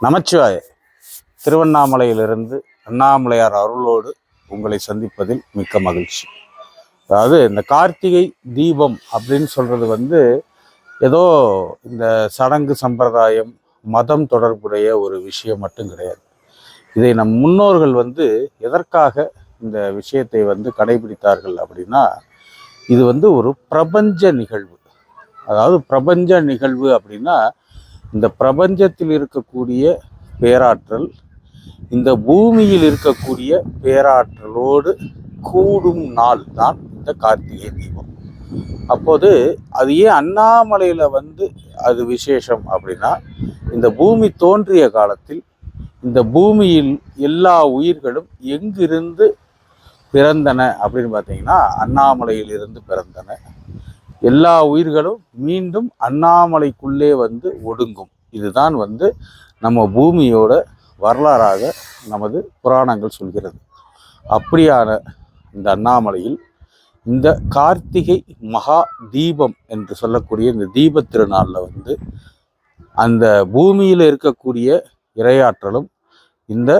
நமச்சிவாய திருவண்ணாமலையிலிருந்து அண்ணாமலையார் அருளோடு உங்களை சந்திப்பதில் மிக்க மகிழ்ச்சி. அதாவது இந்த கார்த்திகை தீபம் அப்படின்னு சொல்றது வந்து ஏதோ இந்த சடங்கு சம்பிரதாயம் மதம் தொடர்புடைய ஒரு விஷயம் மட்டும் கிடையாது. இதை நம் முன்னோர்கள் வந்து எதற்காக இந்த விஷயத்தை வந்து கடைபிடித்தார்கள் அப்படின்னா இது வந்து ஒரு பிரபஞ்ச நிகழ்வு. அதாவது பிரபஞ்ச நிகழ்வு அப்படின்னா இந்த பிரபஞ்சத்தில் இருக்கக்கூடிய பேராற்றல் இந்த பூமியில் இருக்கக்கூடிய பேராற்றலோடு கூடும் நாள் தான் இந்த கார்த்திகை தீபம். அப்போது அது ஏன் அண்ணாமலையில் வந்து அது விசேஷம் அப்படின்னா இந்த பூமி தோன்றிய காலத்தில் இந்த பூமியில் எல்லா உயிர்களும் எங்கிருந்து பிறந்தன அப்படின்னு பார்த்தீங்கன்னா அண்ணாமலையில் இருந்து பிறந்தன. எல்லா உயிர்களும் மீண்டும் அண்ணாமலைக்குள்ளே வந்து ஒடுங்கும். இதுதான் வந்து நம்ம பூமியோட வரலாறாக நமது புராணங்கள் சொல்கிறது. அப்படியான இந்த அண்ணாமலையில் இந்த கார்த்திகை மகா தீபம் என்று சொல்லக்கூடிய இந்த தீப திருநாளில் வந்து அந்த பூமியில் இருக்கக்கூடிய இரையாற்றலும் இந்த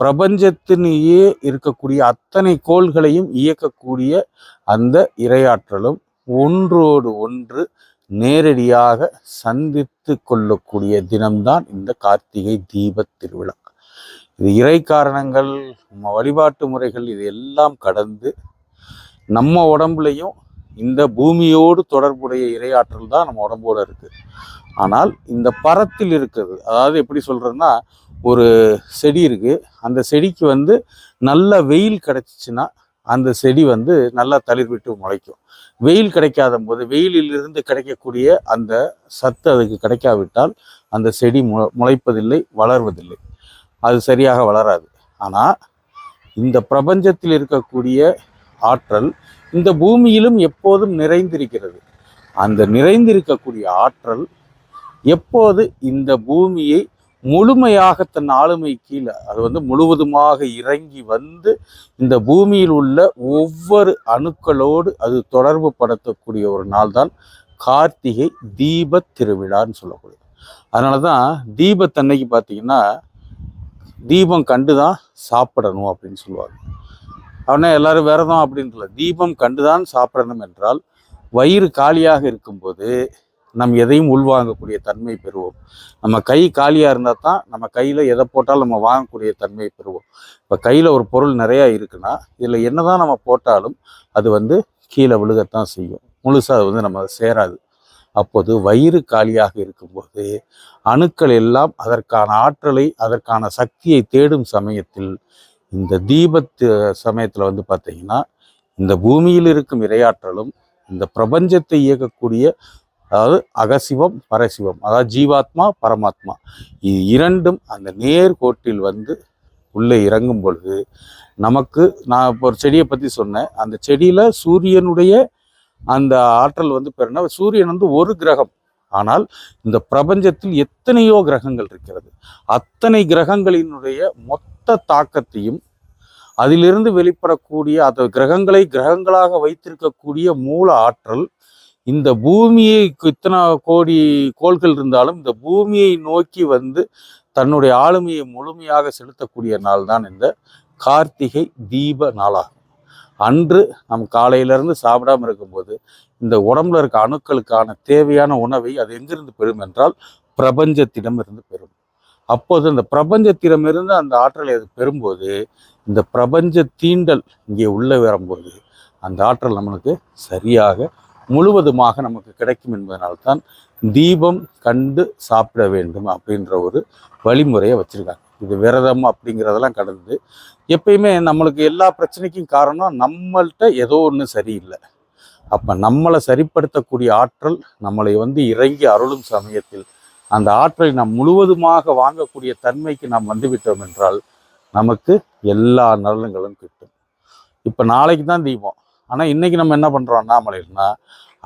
பிரபஞ்சத்தினேயே இருக்கக்கூடிய அத்தனை கோள்களையும் இயக்கக்கூடிய அந்த இரையாற்றலும் ஒன்றோடு ஒன்று நேரடியாக சந்தித்து கொள்ளக்கூடிய தினம்தான் இந்த கார்த்திகை தீப திருவிழா. இது இறை காரணங்கள் நம்ம வழிபாட்டு முறைகள் இது எல்லாம் கடந்து நம்ம உடம்புலையும் இந்த பூமியோடு தொடர்புடைய இரையாற்றல் தான் நம்ம உடம்போட இருக்குது ஆனால் இந்த பரத்தில் இருக்குது அதாவது எப்படி சொல்கிறதுன்னா ஒரு செடி இருக்குது அந்த செடிக்கு வந்து நல்ல வெயில் கிடச்சிச்சின்னா அந்த செடி வந்து நல்லா தளிர் விட்டு முளைக்கும். வெயில் கிடைக்காத போது வெயிலில் இருந்து கிடைக்கக்கூடிய அந்த சத்து அதுக்கு கிடைக்காவிட்டால் அந்த செடி மு முளைப்பதில்லை வளர்வதில்லை. அது சரியாக வளராது. ஆனால் இந்த பிரபஞ்சத்தில் இருக்கக்கூடிய ஆற்றல் இந்த பூமியிலும் எப்போதும் நிறைந்திருக்கிறது. அந்த நிறைந்திருக்கக்கூடிய ஆற்றல் எப்போது இந்த பூமியை முழுமையாக தன் ஆளுமை கீழே அது வந்து முழுவதுமாக இறங்கி வந்து இந்த பூமியில் உள்ள ஒவ்வொரு அணுக்களோடு அது தொடர்பு படுத்தக்கூடிய ஒரு நாள் தான் கார்த்திகை தீப திருவிழான்னு சொல்லக்கூடியது அதனால தான் தீபத்தன்னைக்கு பார்த்தீங்கன்னா தீபம் கண்டு தான் சாப்பிடணும் அப்படின்னு சொல்லுவாங்க. அவனே எல்லாரும் விரதம் அப்படின்றல தீபம் கண்டுதான் சாப்பிடணும் என்றால் வயிறு காலியாக இருக்கும்போது நம் எதையும் உள்வாங்கக்கூடிய தன்மை பெறுவோம். நம்ம கை காலியாக இருந்தால் தான் நம்ம கையில் எதை போட்டாலும் நம்ம வாங்கக்கூடிய தன்மை பெறுவோம். இப்போ கையில் ஒரு பொருள் நிறையா இருக்குன்னா இதில் என்னதான் நம்ம போட்டாலும் அது வந்து கீழே விழுகத்தான் செய்யும். முழுசாக அது வந்து நம்ம சேராது. அப்போது வயிறு காலியாக இருக்கும்போது அணுக்கள் எல்லாம் அதற்கான ஆற்றலை அதற்கான சக்தியை தேடும் சமயத்தில் இந்த தீபத்து சமயத்தில் வந்து பார்த்தீங்கன்னா இந்த பூமியில் இருக்கும் இரையாற்றலும் இந்த பிரபஞ்சத்தை இயக்கக்கூடிய அதாவது அகசிவம் பரசிவம். அதாவது ஜீவாத்மா பரமாத்மா. இது இரண்டும் அந்த நேர்கோட்டில் வந்து உள்ளே இறங்கும் பொழுது நமக்கு நான் இப்போ ஒரு செடியை பற்றி சொன்னேன். அந்த செடியில் சூரியனுடைய அந்த ஆற்றல் வந்து பெருனா சூரியன் வந்து ஒரு கிரகம். ஆனால் இந்த பிரபஞ்சத்தில் எத்தனையோ கிரகங்கள் இருக்கிறது. அத்தனை கிரகங்களினுடைய மொத்த தாக்கத்தையும் அதிலிருந்து வெளிப்படக்கூடிய அந்த கிரகங்களை கிரகங்களாக வைத்திருக்கக்கூடிய மூல ஆற்றல் இந்த பூமியை இத்தனை கோடி கோள்கள் இருந்தாலும் இந்த பூமியை நோக்கி வந்து தன்னுடைய ஆளுமையை முழுமையாக செலுத்தக்கூடிய நாள் தான் இந்த கார்த்திகை தீப நாளாகும். அன்று நம் காலையிலிருந்து சாப்பிடாம இருக்கும்போது இந்த உடம்புல இருக்க அணுக்களுக்கான தேவையான உணவை அது எங்கிருந்து பெறும் என்றால் பிரபஞ்சத்திடமிருந்து பெறும். அப்போது அந்த பிரபஞ்சத்திடமிருந்து அந்த ஆற்றலை அது பெறும்போது இந்த பிரபஞ்ச தீண்டல் இங்கே உள்ளே வரும்போது அந்த ஆற்றல் நம்மளுக்கு சரியாக முழுவதுமாக நமக்கு கிடைக்கும் என்பதனால்தான் தீபம் கண்டு சாப்பிட வேண்டும் அப்படின்ற ஒரு வழிமுறையை வச்சுருக்காங்க. இது விரதம் அப்படிங்கிறதெல்லாம் கடந்து எப்பயுமே நம்மளுக்கு எல்லா பிரச்சனைக்கும் காரணம் நம்மள்கிட்ட ஏதோ ஒன்று சரியில்லை. அப்போ நம்மளை சரிப்படுத்தக்கூடிய ஆற்றல் நம்மளை வந்து இறங்கி அருளும் சமயத்தில் அந்த ஆற்றலை நாம் முழுவதுமாக வாங்கக்கூடிய தன்மைக்கு நாம் வந்துவிட்டோம் என்றால் நமக்கு எல்லா நலன்களும் கிட்டும். இப்போ நாளைக்கு தான் தீபம். ஆனால் இன்னைக்கு நம்ம என்ன பண்ணுறோம் அண்ணாமலைன்னா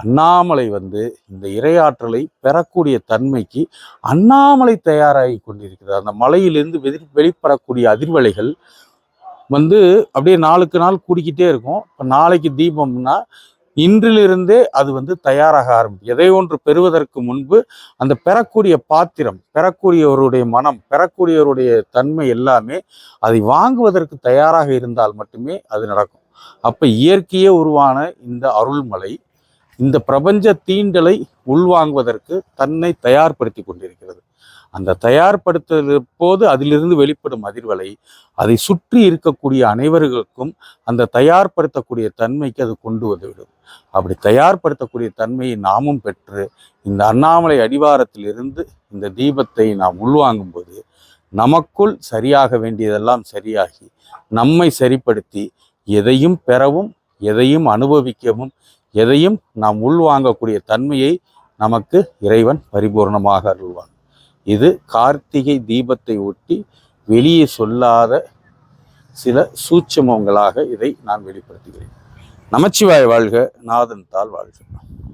அண்ணாமலை வந்து இந்த இரையாற்றலை பெறக்கூடிய தன்மைக்கு அண்ணாமலை தயாராகி கொண்டிருக்கிறது அந்த மலையிலிருந்து வெளி வெளிப்படக்கூடிய அதிர்வலைகள் வந்து அப்படியே நாளுக்கு நாள் கூடிக்கிட்டே இருக்கும். இப்போ நாளைக்கு தீபம்னா இன்றிலிருந்தே அது வந்து தயாராக ஆரம்பிக்கும். எதை ஒன்று பெறுவதற்கு முன்பு அந்த பெறக்கூடிய பாத்திரம் பெறக்கூடியவருடைய மனம் பெறக்கூடியவருடைய தன்மை எல்லாமே அதை வாங்குவதற்கு தயாராக இருந்தால் மட்டுமே அது நடக்கும். அப்ப இயற்கையே உருவான இந்த அருள்மலை இந்த பிரபஞ்ச தீண்டலை உள்வாங்குவதற்கு தன்னை தயார்படுத்தி கொண்டிருக்கிறது. அந்த தயார்படுத்த போது அதிலிருந்து வெளிப்படும் அதிர்வலை அதை சுற்றி இருக்கக்கூடிய அனைவர்களுக்கும் அந்த தயார்படுத்தக்கூடிய தன்மைக்கு அது கொண்டு வந்துவிடும். அப்படி தயார்படுத்தக்கூடிய தன்மையை நாமும் பெற்று இந்த அண்ணாமலை அடிவாரத்திலிருந்து இந்த தீபத்தை நாம் உள்வாங்கும் போது நமக்குள் சரியாக வேண்டியதெல்லாம் சரியாகி நம்மை சரிப்படுத்தி எதையும் பெறவும் எதையும் அனுபவிக்கவும் எதையும் நாம் உள்வாங்கக்கூடிய தன்மையை நமக்கு இறைவன் பரிபூர்ணமாக அருள்வான். இது கார்த்திகை தீபத்தை ஒட்டி வெளியே சொல்லாத சில சூட்சமங்களாக இதை நான் வெளிப்படுத்துகிறேன். நமச்சிவாய் வாழ்க நாதன் தாள் வாழ்க.